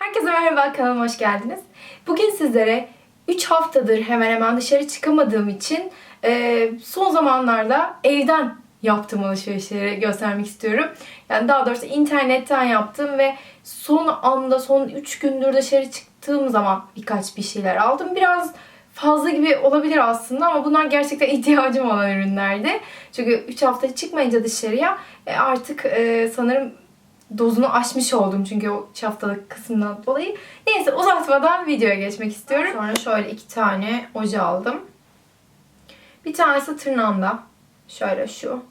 Herkese merhaba, kanalıma hoş geldiniz. Bugün sizlere 3 haftadır hemen hemen dışarı çıkamadığım için e, son zamanlarda evden yaptığım alışverişleri göstermek istiyorum. Yani daha doğrusu internetten yaptım ve son anda son 3 gündür dışarı çıktığım zaman birkaç bir şeyler aldım. Biraz fazla gibi olabilir aslında ama bunlar gerçekten ihtiyacım olan ürünlerdi. Çünkü 3 hafta çıkmayınca dışarıya e, artık e, sanırım dozunu aşmış oldum çünkü o üç haftalık kısımdan dolayı. Neyse uzatmadan videoya geçmek istiyorum. Sonra şöyle iki tane oje aldım. Bir tanesi tırnağımda. Şöyle şu.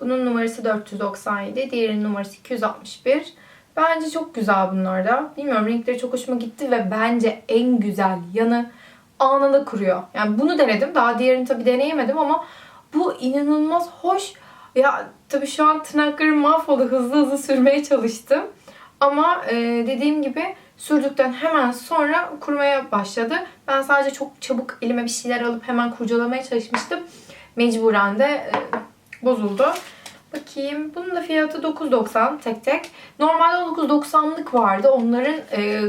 Bunun numarası 497. Diğerinin numarası 261. Bence çok güzel bunlar da. Bilmiyorum renkleri çok hoşuma gitti ve bence en güzel yanı anında kuruyor. Yani bunu denedim. Daha diğerini tabii deneyemedim ama bu inanılmaz hoş. Ya tabii şu an tırnaklarım mahvoldu. Hızlı hızlı sürmeye çalıştım. Ama e, dediğim gibi sürdükten hemen sonra kurumaya başladı. Ben sadece çok çabuk elime bir şeyler alıp hemen kurcalamaya çalışmıştım. Mecburen de e, bozuldu. Bakayım. Bunun da fiyatı 9.90 tek tek. Normalde 9.90'lık vardı. Onların e,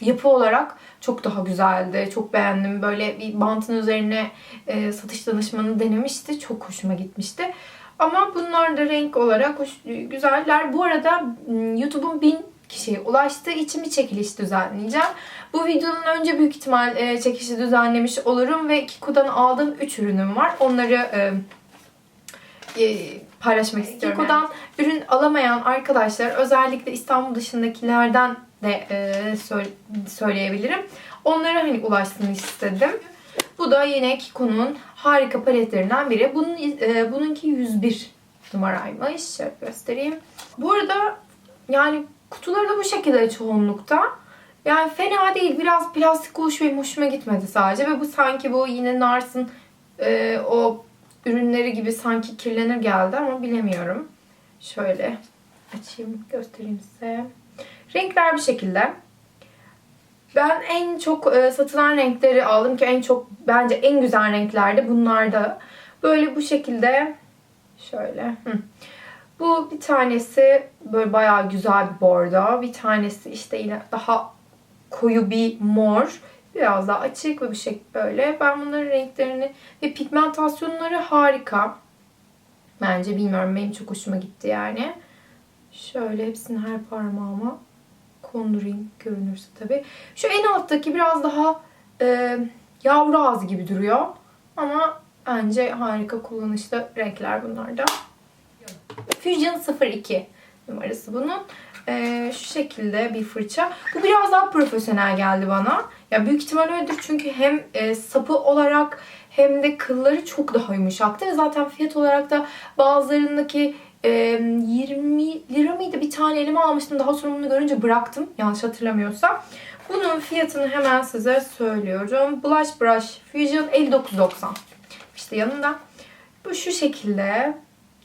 yapı olarak çok daha güzeldi. Çok beğendim. Böyle bir bantın üzerine e, satış danışmanı denemişti. Çok hoşuma gitmişti. Ama bunlar da renk olarak hoş, güzeller. Bu arada m, YouTube'un 1000 kişiye ulaştığı için bir çekiliş düzenleyeceğim. Bu videonun önce büyük ihtimal e, çekilişi düzenlemiş olurum ve Kiko'dan aldığım 3 ürünüm var. Onları e, e, paylaşmak istiyorum. Kiko'dan ürün alamayan arkadaşlar özellikle İstanbul dışındakilerden de e, söyle- söyleyebilirim. Onlara hani ulaşsın istedim. Bu da yine Kiko'nun harika paletlerinden biri. Bunun e, bununki 101 numaraymış. Şöyle göstereyim. Bu arada yani kutuları da bu şekilde çoğunlukta. Yani fena değil. Biraz plastik oluş benim hoşuma gitmedi sadece. Ve bu sanki bu yine Nars'ın e, o ürünleri gibi sanki kirlenir geldi ama bilemiyorum. Şöyle açayım göstereyim size. Renkler bir şekilde. Ben en çok e, satılan renkleri aldım ki en çok bence en güzel renklerdi bunlar da. Böyle bu şekilde şöyle. Hı. Bu bir tanesi böyle bayağı güzel bir bordo. Bir tanesi işte yine daha koyu bir mor. Biraz daha açık ve bir şey böyle. Ben bunların renklerini ve pigmentasyonları harika. Bence bilmiyorum benim çok hoşuma gitti yani. Şöyle hepsini her parmağıma kondurayım görünürse tabii. Şu en alttaki biraz daha e, yavru ağzı gibi duruyor. Ama bence harika kullanışlı renkler bunlar da. Fusion 02 numarası bunun. E, şu şekilde bir fırça. Bu biraz daha profesyonel geldi bana. Ya büyük ihtimal öyledir çünkü hem e, sapı olarak hem de kılları çok daha yumuşaktı. Ve zaten fiyat olarak da bazılarındaki e, 20 lira mıydı? Bir tane elime almıştım. Daha sonra bunu görünce bıraktım. Yanlış hatırlamıyorsam. Bunun fiyatını hemen size söylüyorum. Blush Brush Fusion 59.90. İşte yanında. Bu şu şekilde.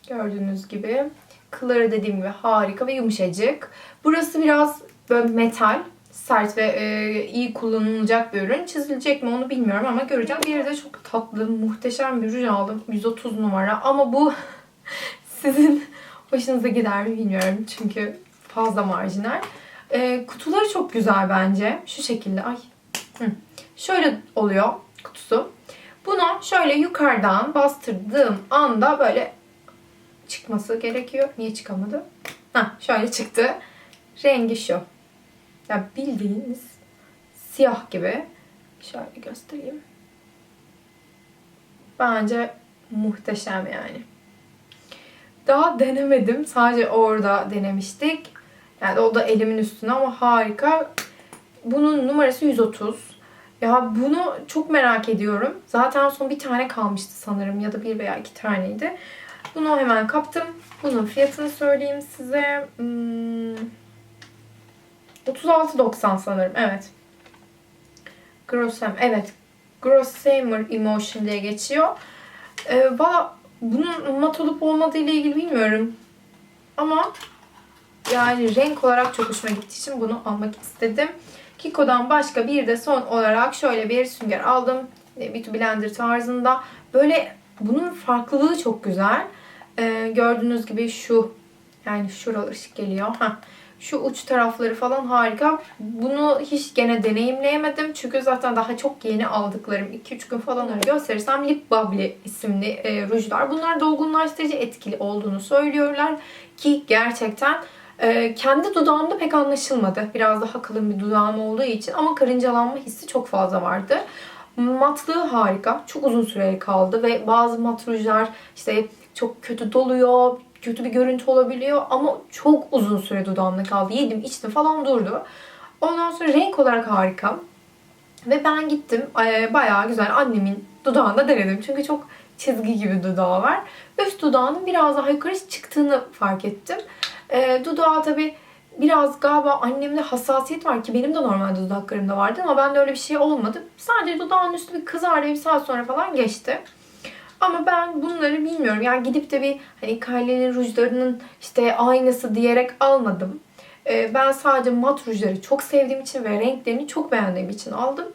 Gördüğünüz gibi. Kılları dediğim gibi harika ve yumuşacık. Burası biraz böyle metal. Sert ve e, iyi kullanılacak bir ürün. Çizilecek mi onu bilmiyorum ama göreceğim. Bir de çok tatlı, muhteşem bir ruj aldım. 130 numara. Ama bu sizin hoşunuza gider mi bilmiyorum. Çünkü fazla marjinal. E, kutuları çok güzel bence. Şu şekilde. Ay. Hı. Şöyle oluyor kutusu. Bunu şöyle yukarıdan bastırdığım anda böyle çıkması gerekiyor. Niye çıkamadı? Ha, şöyle çıktı. Rengi şu. Ya bildiğiniz siyah gibi. Şöyle göstereyim. Bence muhteşem yani. Daha denemedim. Sadece orada denemiştik. Yani o da elimin üstüne ama harika. Bunun numarası 130. Ya bunu çok merak ediyorum. Zaten son bir tane kalmıştı sanırım ya da bir veya iki taneydi. Bunu hemen kaptım. Bunun fiyatını söyleyeyim size. Hmm, 36.90 sanırım. Evet. Grossem. Evet. Grossamer Emotion diye geçiyor. Ee, Valla bunun mat olup olmadığı ile ilgili bilmiyorum. Ama yani renk olarak çok hoşuma gittiği için bunu almak istedim. Kiko'dan başka bir de son olarak şöyle bir sünger aldım. Beauty Blender tarzında. Böyle bunun farklılığı çok güzel. Ee, gördüğünüz gibi şu Yani şuralar ışık geliyor. Heh. Şu uç tarafları falan harika. Bunu hiç gene deneyimleyemedim. Çünkü zaten daha çok yeni aldıklarım 2-3 gün falan önce gösterirsem Lip Bubbly isimli e, rujlar. Bunlar dolgunlaştırıcı etkili olduğunu söylüyorlar. Ki gerçekten e, kendi dudağımda pek anlaşılmadı. Biraz daha kalın bir dudağım olduğu için. Ama karıncalanma hissi çok fazla vardı. Matlığı harika. Çok uzun süreli kaldı ve bazı mat rujlar işte çok kötü doluyor, kötü bir görüntü olabiliyor ama çok uzun süre dudağımda kaldı. Yedim, içtim falan durdu. Ondan sonra renk olarak harika. Ve ben gittim e, bayağı güzel annemin dudağında denedim. Çünkü çok çizgi gibi dudağı var. Üst dudağının biraz daha yukarı çıktığını fark ettim. E, dudağı tabii biraz galiba annemde hassasiyet var ki benim de normalde dudaklarımda vardı ama bende öyle bir şey olmadı. Sadece dudağın üstü bir kızardı bir saat sonra falan geçti. Ama ben bunları bilmiyorum. Yani gidip de bir hani Kylie'nin rujlarının işte aynısı diyerek almadım. Ee, ben sadece mat rujları çok sevdiğim için ve renklerini çok beğendiğim için aldım.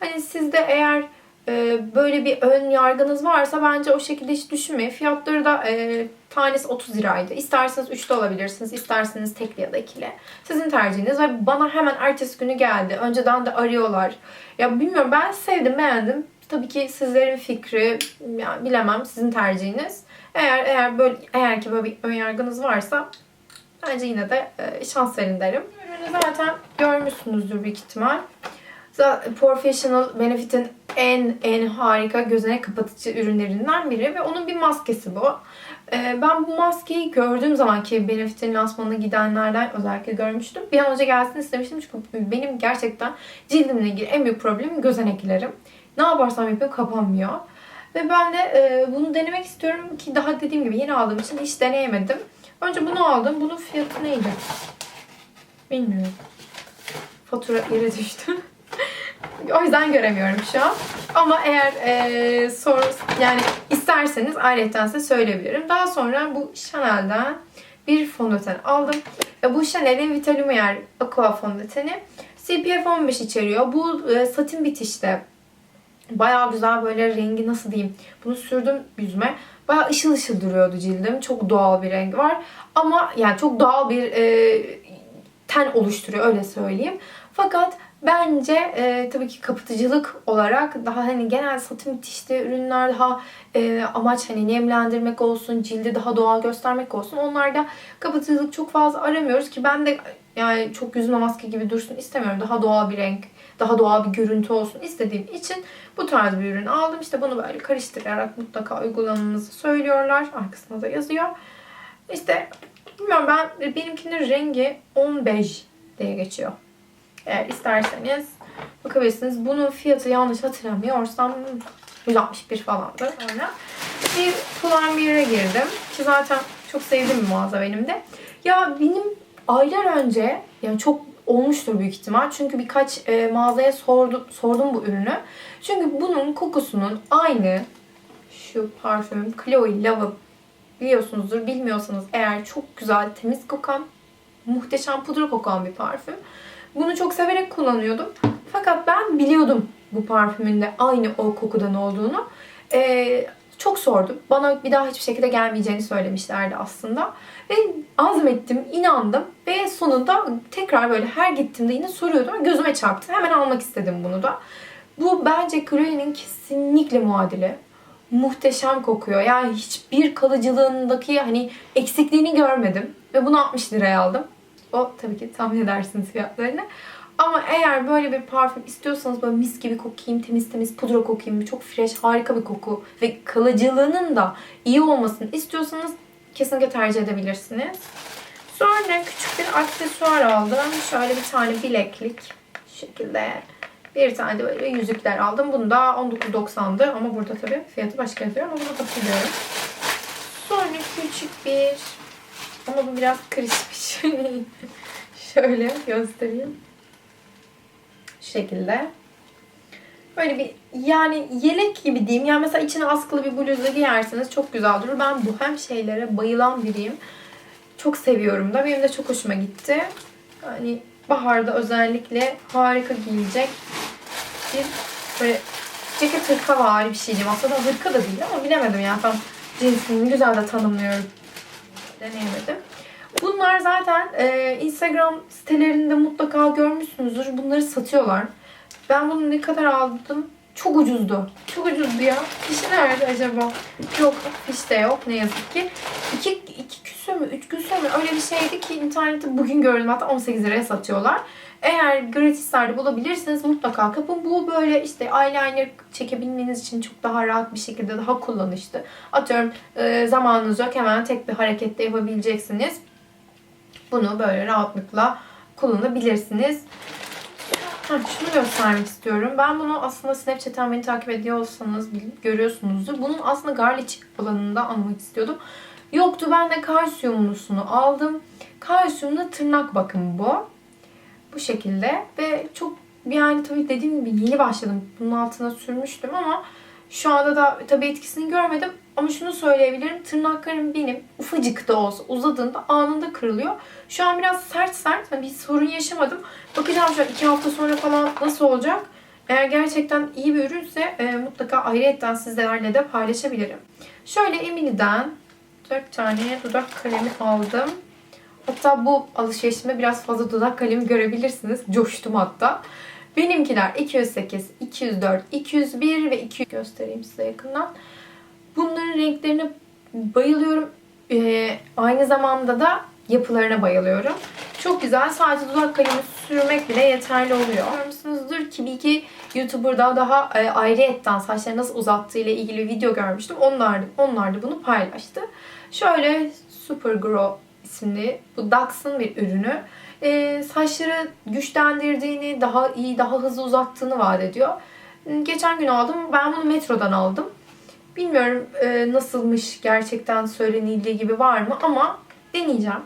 Hani sizde eğer e, böyle bir ön yargınız varsa bence o şekilde hiç düşünmeyin. Fiyatları da e, tanesi 30 liraydı. İsterseniz üçlü alabilirsiniz, isterseniz tekli ya da ikili. Sizin tercihiniz ve bana hemen ertesi günü geldi. Önceden de arıyorlar. Ya bilmiyorum ben sevdim, beğendim. Tabii ki sizlerin fikri, yani bilemem sizin tercihiniz. Eğer eğer böyle eğer ki böyle bir ön yargınız varsa bence yine de e, şans verin derim. Ürünü zaten görmüşsünüzdür büyük ihtimal. Zaten Professional Benefit'in en en harika gözenek kapatıcı ürünlerinden biri ve onun bir maskesi bu. Ee, ben bu maskeyi gördüğüm zaman ki Benefit'in lansmanına gidenlerden özellikle görmüştüm. Bir an önce gelsin istemiştim çünkü benim gerçekten cildimle ilgili en büyük problemim gözeneklerim. Ne yaparsam yapayım kapanmıyor. Ve ben de e, bunu denemek istiyorum ki daha dediğim gibi yeni aldığım için hiç deneyemedim. Önce bunu aldım. Bunun fiyatı neydi? Bilmiyorum. Fatura yere düştü. o yüzden göremiyorum şu an. Ama eğer e, sor yani isterseniz ayrıca size söyleyebilirim. Daha sonra bu Chanel'den bir fondöten aldım. Ve bu Chanel'in Vita Lumiere Aqua fondöteni CPF 15 içeriyor. Bu e, satin bitişte Bayağı güzel böyle rengi nasıl diyeyim. Bunu sürdüm yüzüme. Bayağı ışıl ışıl duruyordu cildim. Çok doğal bir rengi var. Ama yani çok doğal bir e, ten oluşturuyor öyle söyleyeyim. Fakat bence e, tabii ki kapatıcılık olarak daha hani genel satin bitişli ürünler daha e, amaç hani nemlendirmek olsun, cildi daha doğal göstermek olsun. Onlarda kapatıcılık çok fazla aramıyoruz ki ben de yani çok yüzüme maske gibi dursun istemiyorum. Daha doğal bir renk, daha doğal bir görüntü olsun istediğim için bu tarz bir ürün aldım. İşte bunu böyle karıştırarak mutlaka uygulamanızı söylüyorlar. Arkasında da yazıyor. İşte bilmiyorum ben benimkinin rengi 15 diye geçiyor. Eğer isterseniz bakabilirsiniz. Bunun fiyatı yanlış hatırlamıyorsam 161 falandı. Sonra bir Pull&Bear'e girdim. Ki zaten çok sevdiğim bir mağaza benim de. Ya benim aylar önce yani çok olmuştur büyük ihtimal. Çünkü birkaç e, mağazaya sordum, sordum bu ürünü. Çünkü bunun kokusunun aynı şu parfüm Chloe Love biliyorsunuzdur. Bilmiyorsanız eğer çok güzel temiz kokan muhteşem pudra kokan bir parfüm. Bunu çok severek kullanıyordum. Fakat ben biliyordum bu parfümün de aynı o kokudan olduğunu. Ee, çok sordum. Bana bir daha hiçbir şekilde gelmeyeceğini söylemişlerdi aslında. Ve azmettim, inandım ve sonunda tekrar böyle her gittiğimde yine soruyordum. Gözüme çarptı. Hemen almak istedim bunu da. Bu bence Chloe'nin kesinlikle muadili. Muhteşem kokuyor. Yani hiçbir kalıcılığındaki hani eksikliğini görmedim. Ve bunu 60 liraya aldım. O tabii ki tahmin edersiniz fiyatlarını. Ama eğer böyle bir parfüm istiyorsanız böyle mis gibi kokayım, temiz temiz pudra kokayım, çok fresh, harika bir koku ve kalıcılığının da iyi olmasını istiyorsanız kesinlikle tercih edebilirsiniz. Sonra küçük bir aksesuar aldım. Şöyle bir tane bileklik. Şekilde. Bir tane de böyle yüzükler aldım. Bunu da 19.90'dı ama burada tabii fiyatı başka yazıyor ama bunu hatırlıyorum. Sonra küçük bir ama bu biraz kırışmış. Şöyle göstereyim. Şekilde. Böyle bir yani yelek gibi diyeyim. Yani mesela içine askılı bir bluzla giyerseniz çok güzel durur. Ben bu hem şeylere bayılan biriyim. Çok seviyorum da. Benim de çok hoşuma gitti. Yani baharda özellikle harika giyilecek bir böyle ceket hırka var bir şey diyeyim. Aslında hırka da değil ama bilemedim ya. Tam cinsini güzel de tanımlıyorum. Deneyemedim. Bunlar zaten e, Instagram sitelerinde mutlaka görmüşsünüzdür. Bunları satıyorlar. Ben bunu ne kadar aldım? Çok ucuzdu. Çok ucuzdu ya. Fişi nerede acaba? Yok fiş yok ne yazık ki. İki, iki küsür mü? Üç küsür mü? Öyle bir şeydi ki internette bugün gördüm. Hatta 18 liraya satıyorlar. Eğer gratislerde bulabilirseniz mutlaka kapın. Bu böyle işte eyeliner çekebilmeniz için çok daha rahat bir şekilde daha kullanışlı. Atıyorum e, zamanınız yok hemen tek bir harekette yapabileceksiniz. Bunu böyle rahatlıkla kullanabilirsiniz. Ha, şunu göstermek istiyorum. Ben bunu aslında Snapchat'ten beni takip ediyorsanız bil- görüyorsunuzdur. Bunun aslında garlic alanında almak istiyordum. Yoktu. Ben de kalsiyumlusunu aldım. Kalsiyumlu tırnak bakımı bu. Bu şekilde ve çok yani tabii dediğim gibi yeni başladım. Bunun altına sürmüştüm ama şu anda da tabii etkisini görmedim. Ama şunu söyleyebilirim. Tırnaklarım benim ufacık da olsa uzadığında anında kırılıyor. Şu an biraz sert sert. Hani bir sorun yaşamadım. Bakacağım şu an iki hafta sonra falan nasıl olacak. Eğer gerçekten iyi bir ürünse e, mutlaka ayrıyetten sizlerle de paylaşabilirim. Şöyle Emily'den 4 tane dudak kalemi aldım. Hatta bu alışverişimde biraz fazla dudak kalemi görebilirsiniz. Coştum hatta. Benimkiler 208, 204, 201 ve 200 göstereyim size yakından. Bunların renklerine bayılıyorum. Ee, aynı zamanda da yapılarına bayılıyorum. Çok güzel. Sadece dudak kalemi sürmek bile yeterli oluyor. Görmüşsünüzdür ki bir iki YouTuber'da daha e, ayrıyetten saçları nasıl uzattığı ile ilgili video görmüştüm. Onlar, onlar da bunu paylaştı. Şöyle Super Grow isimli bu Dax'ın bir ürünü. Ee, saçları güçlendirdiğini, daha iyi, daha hızlı uzattığını vaat ediyor. Geçen gün aldım. Ben bunu metrodan aldım. Bilmiyorum e, nasılmış gerçekten söylenildiği gibi var mı ama deneyeceğim.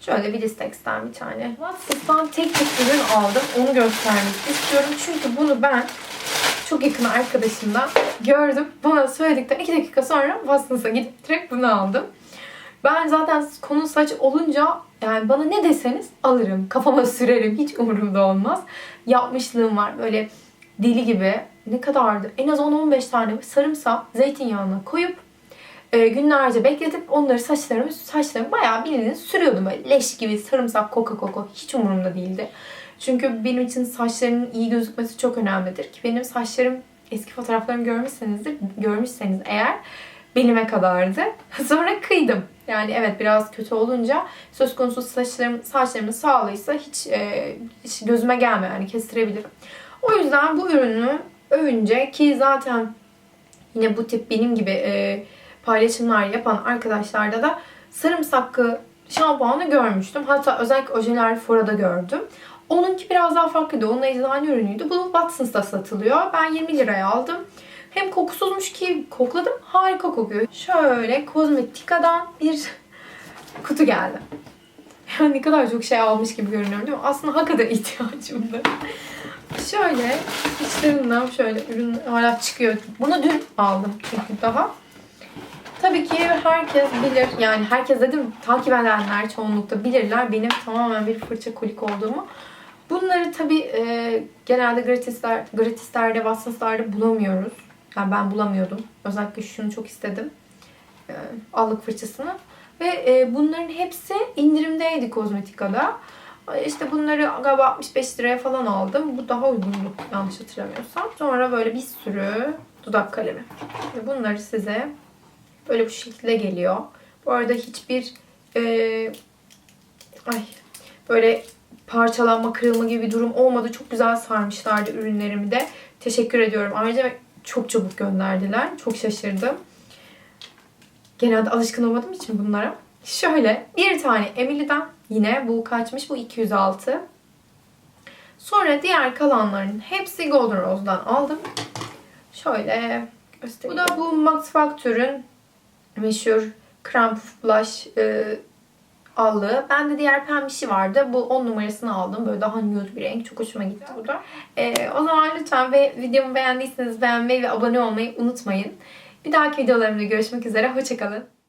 Şöyle bir Listex'ten bir tane. Watsons'tan tek tek ürün aldım. Onu göstermek istiyorum. Çünkü bunu ben çok yakın arkadaşımdan gördüm. Bana söyledikten 2 dakika sonra Watsons'a gidip direkt bunu aldım. Ben zaten konu saç olunca yani bana ne deseniz alırım. Kafama sürerim. Hiç umurumda olmaz. Yapmışlığım var. Böyle deli gibi. Ne kadardı? En az 10-15 tane sarımsağı zeytinyağına koyup e, günlerce bekletip onları saçlarımı saçlarımı bayağı bildiğiniz sürüyordum böyle leş gibi sarımsak koka koka hiç umurumda değildi. Çünkü benim için saçlarının iyi gözükmesi çok önemlidir ki benim saçlarım eski fotoğraflarımı görmüşsenizdir görmüşseniz eğer belime kadardı. Sonra kıydım. Yani evet biraz kötü olunca söz konusu saçlarım, saçlarımın sağlığıysa hiç, e, hiç gözüme gelmiyor yani kestirebilirim. O yüzden bu ürünü övünce ki zaten yine bu tip benim gibi e, paylaşımlar yapan arkadaşlarda da sarımsaklı şampuanı görmüştüm. Hatta özellikle ojeler Fora'da gördüm. Onunki biraz daha farklıydı. Onun eczane ürünüydü. Bu Watsons'ta satılıyor. Ben 20 liraya aldım. Hem kokusuzmuş ki kokladım. Harika kokuyor. Şöyle Kozmetika'dan bir kutu geldi. Yani ne kadar çok şey almış gibi görünüyorum değil mi? Aslında hakikaten ihtiyacımdı. Şöyle içlerinden şöyle ürün hala çıkıyor. Bunu dün aldım çünkü daha. Tabii ki herkes bilir yani herkes dedim takip edenler çoğunlukta bilirler benim tamamen bir fırça kolik olduğumu. Bunları tabii e, genelde gratisler, gratislerde, Watsons'larda bulamıyoruz. Yani ben bulamıyordum. Özellikle şunu çok istedim. E, allık fırçasını. Ve e, bunların hepsi indirimdeydi kozmetikada. E, İşte bunları galiba 65 liraya falan aldım. Bu daha uygundu yanlış hatırlamıyorsam. Sonra böyle bir sürü dudak kalemi. Ve bunları size böyle bu şekilde geliyor. Bu arada hiçbir e, ay böyle parçalanma, kırılma gibi bir durum olmadı. Çok güzel sarmışlardı ürünlerimi de. Teşekkür ediyorum. Ayrıca çok çabuk gönderdiler. Çok şaşırdım. Genelde alışkın olmadığım için bunlara. Şöyle bir tane Emily'den yine bu kaçmış bu 206. Sonra diğer kalanların hepsi Golden Rose'dan aldım. Şöyle göstereyim. Bu da bu Max Factor'ın meşhur Crump Blush e, allığı. Bende diğer pembişi vardı. Bu 10 numarasını aldım. Böyle daha nude bir renk. Çok hoşuma gitti bu da. E, o zaman lütfen ve videomu beğendiyseniz beğenmeyi ve abone olmayı unutmayın. Bir dahaki videolarımda görüşmek üzere. Hoşçakalın.